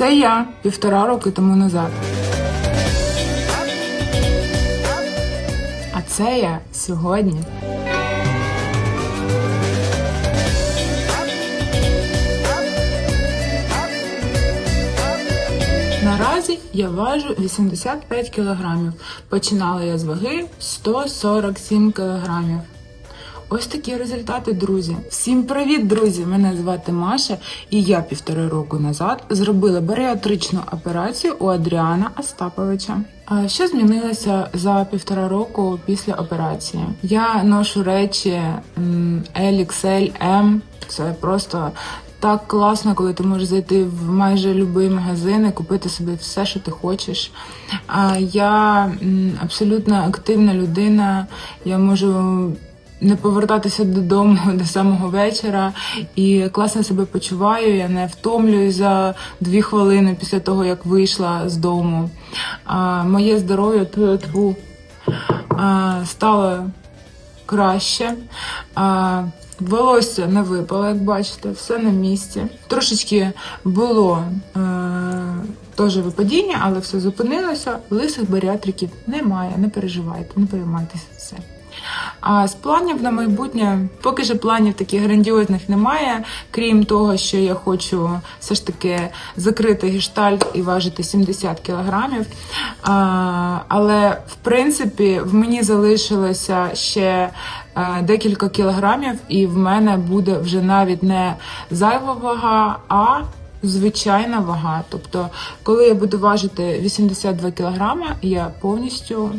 Це я півтора роки тому назад. А це я сьогодні. Наразі я важу 85 кілограмів. Починала я з ваги 147 кілограмів. Ось такі результати, друзі. Всім привіт, друзі! Мене звати Маша, і я півтори року назад зробила баріатричну операцію у Адріана Остаповича. Що змінилося за півтора року після операції? Я ношу речі м, LXL M. Це просто так класно, коли ти можеш зайти в майже будь-який магазин і купити собі все, що ти хочеш. Я абсолютно активна людина. Я можу не повертатися додому до самого вечора і класно себе почуваю. Я не втомлююсь за дві хвилини після того, як вийшла з дому. А, моє здоров'я тьфу-тьфу, стало краще. А, волосся не випало, як бачите, все на місці. Трошечки було е, теж випадіння, але все зупинилося. Лисих баріатриків немає, не переживайте, не переймайтеся все. А з планів на майбутнє, поки що планів таких грандіозних немає, крім того, що я хочу все ж таки закрити гештальт і важити 70 кілограмів. Але в принципі в мені залишилося ще е, декілька кілограмів, і в мене буде вже навіть не зайва вага, а звичайна вага. Тобто, коли я буду важити 82 кілограми, я повністю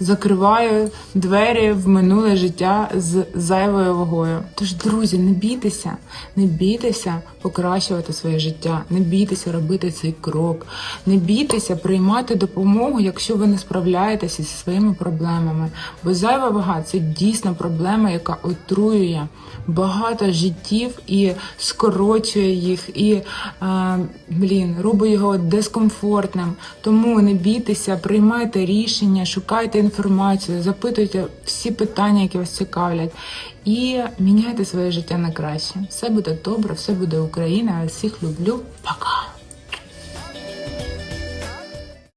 закриваю двері в минуле життя з зайвою вагою. Тож, друзі, не бійтеся, не бійтеся покращувати своє життя, не бійтеся робити цей крок, не бійтеся приймати допомогу, якщо ви не справляєтеся зі своїми проблемами. Бо зайва вага це дійсно проблема, яка отруює багато життів і скорочує їх, і е, блін, робить його дискомфортним. Тому не бійтеся, приймайте рішення, шукайте інформацію, запитуйте всі питання, які вас цікавлять, і міняйте своє життя на краще. Все буде добре, все буде Україна. Я всіх люблю. Пока!